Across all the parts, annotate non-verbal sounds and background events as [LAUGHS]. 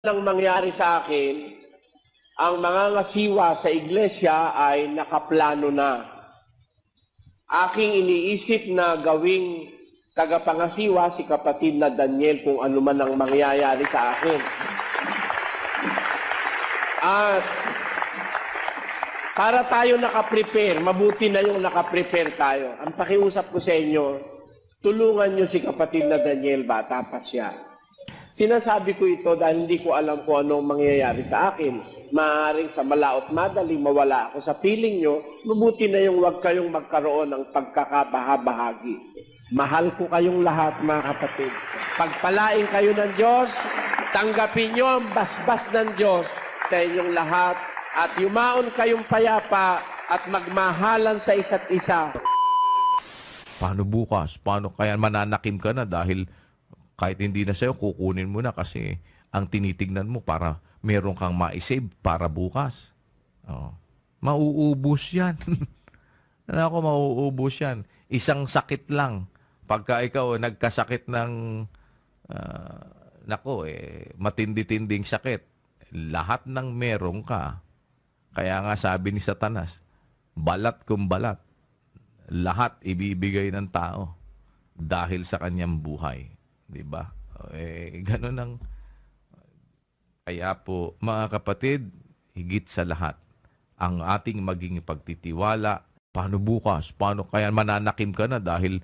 nang mangyari sa akin, ang mga ngasiwa sa iglesia ay nakaplano na. Aking iniisip na gawing tagapangasiwa si kapatid na Daniel kung ano man ang mangyayari sa akin. At para tayo nakaprepare, mabuti na yung nakaprepare tayo. Ang pakiusap ko sa inyo, tulungan nyo si kapatid na Daniel, bata pa siya. Sinasabi ko ito dahil hindi ko alam kung anong mangyayari sa akin. Maaring sa malaot madali mawala ako sa piling nyo, mabuti na yung huwag kayong magkaroon ng pagkakabahabahagi. Mahal ko kayong lahat mga kapatid. Pagpalain kayo ng Diyos, tanggapin nyo ang basbas ng Diyos sa inyong lahat at yumaon kayong payapa at magmahalan sa isa't isa. Paano bukas? Paano kaya mananakim ka na dahil kahit hindi na sa'yo, kukunin mo na kasi ang tinitignan mo para meron kang ma-save para bukas. Oh. Mauubos yan. [LAUGHS] Ano ako, mauubos yan. Isang sakit lang. Pagka ikaw nagkasakit ng, ah, nako, eh, matindi-tinding sakit, lahat ng meron ka, kaya nga sabi ni Satanas, balat kung balat, lahat ibibigay ng tao dahil sa kanyang buhay. 'Di ba? Eh, ganun ang kaya po, mga kapatid, higit sa lahat, ang ating maging pagtitiwala, paano bukas? Paano kaya mananakim ka na dahil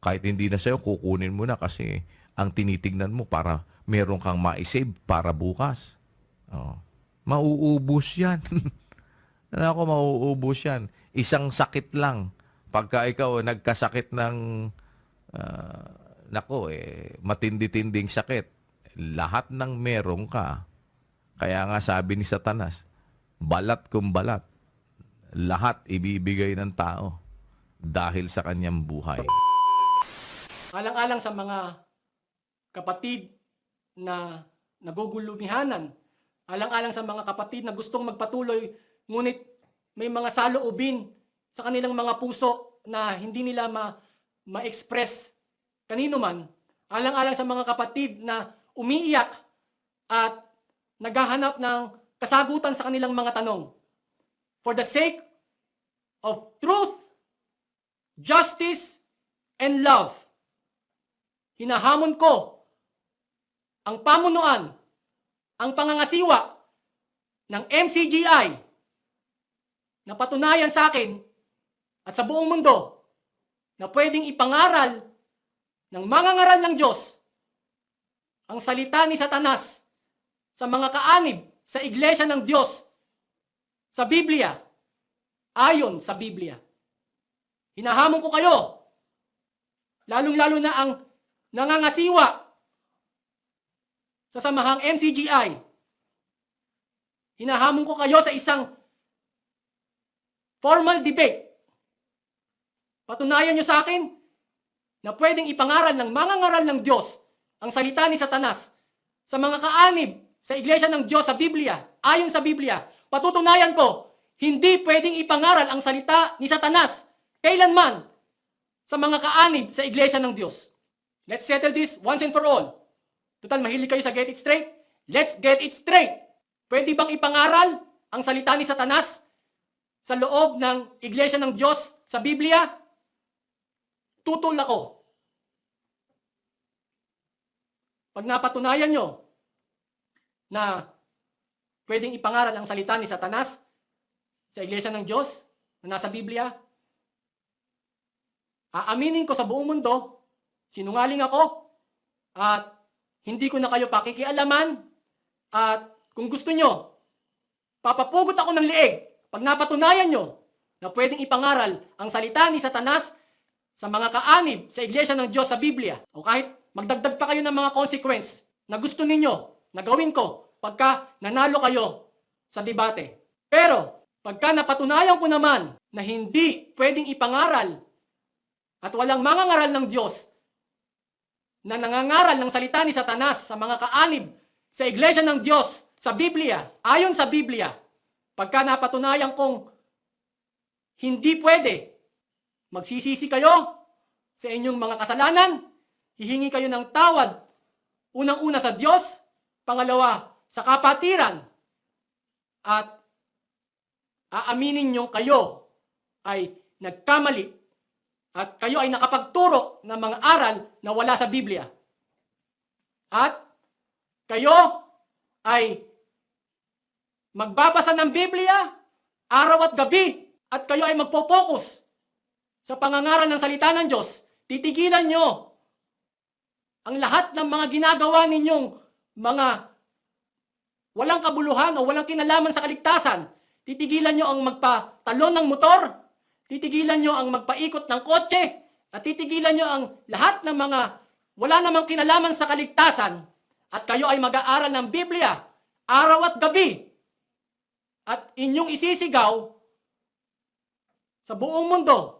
kahit hindi na sa'yo, kukunin mo na kasi ang tinitignan mo para meron kang ma-save para bukas. Oh. Mauubos yan. [LAUGHS] Ano ako, mauubos yan. Isang sakit lang. Pagka ikaw nagkasakit ng, ah, nako, eh, matindi-tinding sakit, lahat ng meron ka, kaya nga sabi ni Satanas, balat kung balat, lahat ibibigay ng tao dahil sa kanyang buhay. Alang-alang sa mga kapatid na nagugulumihanan, alang-alang sa mga kapatid na gustong magpatuloy, ngunit may mga saloobin sa kanilang mga puso na hindi nila ma- ma-express kanino man, alang-alang sa mga kapatid na umiiyak at naghahanap ng kasagutan sa kanilang mga tanong. For the sake of truth, justice, and love, hinahamon ko ang pamunuan, ang pangangasiwa ng MCGI na patunayan sa akin at sa buong mundo na pwedeng ipangaral ng mga ngaral ng Diyos ang salita ni Satanas sa mga kaanib sa iglesia ng Diyos sa Biblia ayon sa Biblia. Hinahamon ko kayo lalong-lalo na ang nangangasiwa sa samahang MCGI. Hinahamon ko kayo sa isang formal debate. Patunayan nyo sa akin na pwedeng ipangaral ng mga ngaral ng Diyos ang salita ni Satanas sa mga kaanib sa iglesia ng Diyos sa Biblia, ayon sa Biblia. Patutunayan ko, hindi pwedeng ipangaral ang salita ni Satanas kailanman sa mga kaanib sa iglesia ng Diyos. Let's settle this once and for all. Total, mahilig kayo sa get it straight? Let's get it straight. Pwede bang ipangaral ang salita ni Satanas sa loob ng iglesia ng Diyos sa Biblia? Tutol ako. Pag napatunayan nyo na pwedeng ipangaral ang salita ni Satanas sa iglesia ng Diyos na nasa Biblia, aaminin ko sa buong mundo, sinungaling ako, at hindi ko na kayo pakikialaman, at kung gusto nyo, papapugot ako ng liig pag napatunayan nyo na pwedeng ipangaral ang salita ni Satanas sa mga kaanib sa iglesia ng Diyos sa Biblia. O kahit magdagdag pa kayo ng mga consequence na gusto ninyo na gawin ko pagka nanalo kayo sa debate. Pero pagka napatunayan ko naman na hindi pwedeng ipangaral at walang mga ngaral ng Diyos na nangangaral ng salita ni Satanas sa mga kaanib sa iglesia ng Diyos sa Biblia, ayon sa Biblia, pagka napatunayan kong hindi pwede, magsisisi kayo sa inyong mga kasalanan, hihingi kayo ng tawad, unang-una sa Diyos, pangalawa sa kapatiran. At aaminin niyong kayo ay nagkamali at kayo ay nakapagturo ng mga aral na wala sa Biblia. At kayo ay magbabasa ng Biblia araw at gabi at kayo ay magpo-focus sa pangangaral ng salita ng Diyos, titigilan nyo ang lahat ng mga ginagawa ninyong mga walang kabuluhan o walang kinalaman sa kaligtasan. Titigilan nyo ang magpatalon ng motor, titigilan nyo ang magpaikot ng kotse, at titigilan nyo ang lahat ng mga wala namang kinalaman sa kaligtasan. At kayo ay mag-aaral ng Biblia araw at gabi. At inyong isisigaw sa buong mundo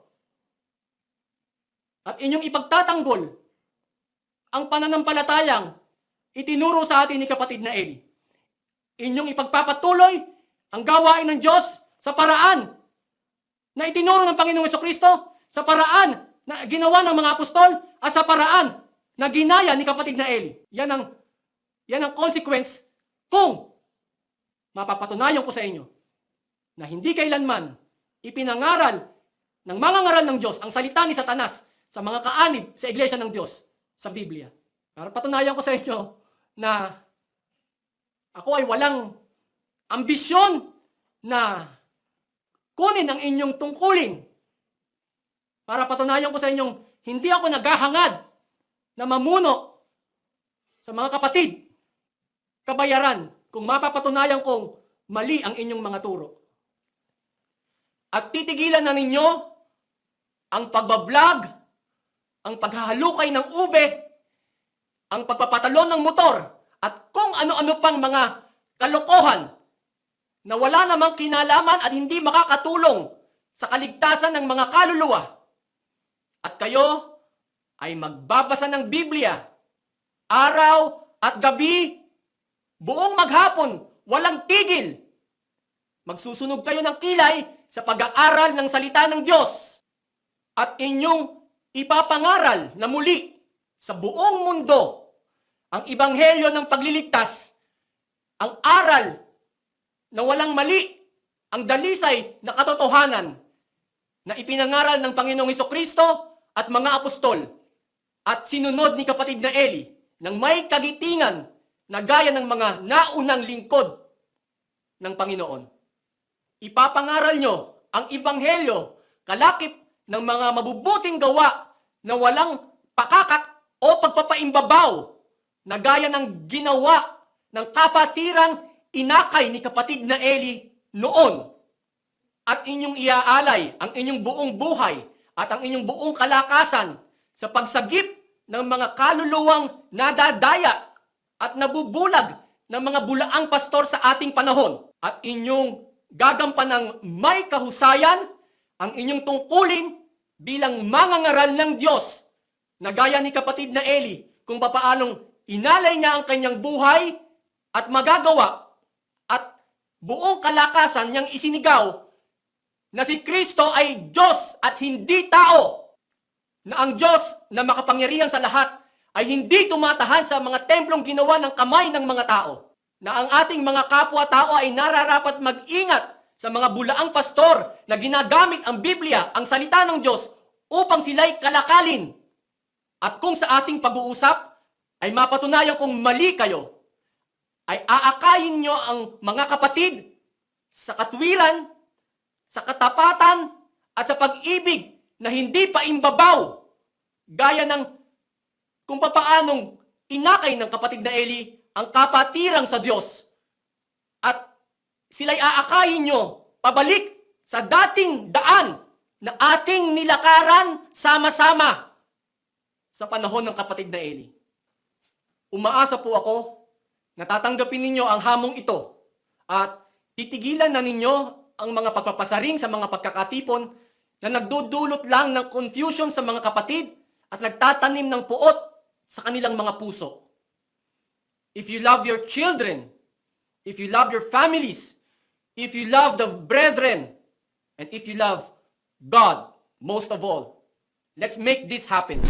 at inyong ipagtatanggol ang pananampalatayang itinuro sa atin ni kapatid na Eli. Inyong ipagpapatuloy ang gawain ng Diyos sa paraan na itinuro ng Panginoong Kristo, sa paraan na ginawa ng mga apostol, at sa paraan na ginaya ni kapatid na Eli. Yan ang, yan ang consequence kung mapapatunayan ko sa inyo na hindi kailanman ipinangaral ng mga ngaral ng Diyos ang salita ni Satanas sa mga kaanib sa iglesia ng Diyos sa Biblia. Para patunayan ko sa inyo na ako ay walang ambisyon na kunin ang inyong tungkulin para patunayan ko sa inyong hindi ako naghahangad na mamuno sa mga kapatid kabayaran kung mapapatunayan kong mali ang inyong mga turo. At titigilan na ninyo ang pagbablog, ang paghahalukay ng ube, ang pagpapatalon ng motor, at kung ano-ano pang mga kalokohan na wala namang kinalaman at hindi makakatulong sa kaligtasan ng mga kaluluwa. At kayo ay magbabasa ng Biblia araw at gabi, buong maghapon, walang tigil. Magsusunog kayo ng kilay sa pag-aaral ng salita ng Diyos at inyong ipapangaral na muli sa buong mundo ang ibanghelyo ng pagliligtas, ang aral na walang mali, ang dalisay na katotohanan na ipinangaral ng Panginoong Kristo at mga apostol at sinunod ni kapatid na Eli ng may kagitingan na gaya ng mga naunang lingkod ng Panginoon. Ipapangaral nyo ang ibanghelyo kalakip ng mga mabubuting gawa na walang pakakak o pagpapaimbabaw na gaya ng ginawa ng kapatirang inakay ni kapatid na Eli noon. At inyong iaalay ang inyong buong buhay at ang inyong buong kalakasan sa pagsagip ng mga kaluluwang nadadaya at nabubulag ng mga bulaang pastor sa ating panahon. At inyong gagampan ng may kahusayan ang inyong tungkulin bilang mangangaral ng Diyos na gaya ni kapatid na Eli kung papaanong inalay niya ang kanyang buhay at magagawa at buong kalakasan niyang isinigaw na si Kristo ay Diyos at hindi tao. Na ang Diyos na makapangyarihan sa lahat ay hindi tumatahan sa mga templong ginawa ng kamay ng mga tao. Na ang ating mga kapwa-tao ay nararapat mag-ingat sa mga bulaang pastor na ginagamit ang Biblia, ang salita ng Diyos, upang sila'y kalakalin. At kung sa ating pag-uusap ay mapatunayan kung mali kayo, ay aakayin nyo ang mga kapatid sa katwiran, sa katapatan, at sa pag-ibig na hindi pa imbabaw, gaya ng kung papaanong inakay ng kapatid na Eli ang kapatirang sa Diyos. At sila'y aakayin nyo pabalik sa dating daan na ating nilakaran sama-sama sa panahon ng kapatid na Eli. Umaasa po ako na tatanggapin ninyo ang hamong ito at titigilan na ninyo ang mga pagpapasaring sa mga pagkakatipon na nagdudulot lang ng confusion sa mga kapatid at nagtatanim ng puot sa kanilang mga puso. If you love your children, if you love your families, if you love the brethren, and if you love God most of all, let's make this happen.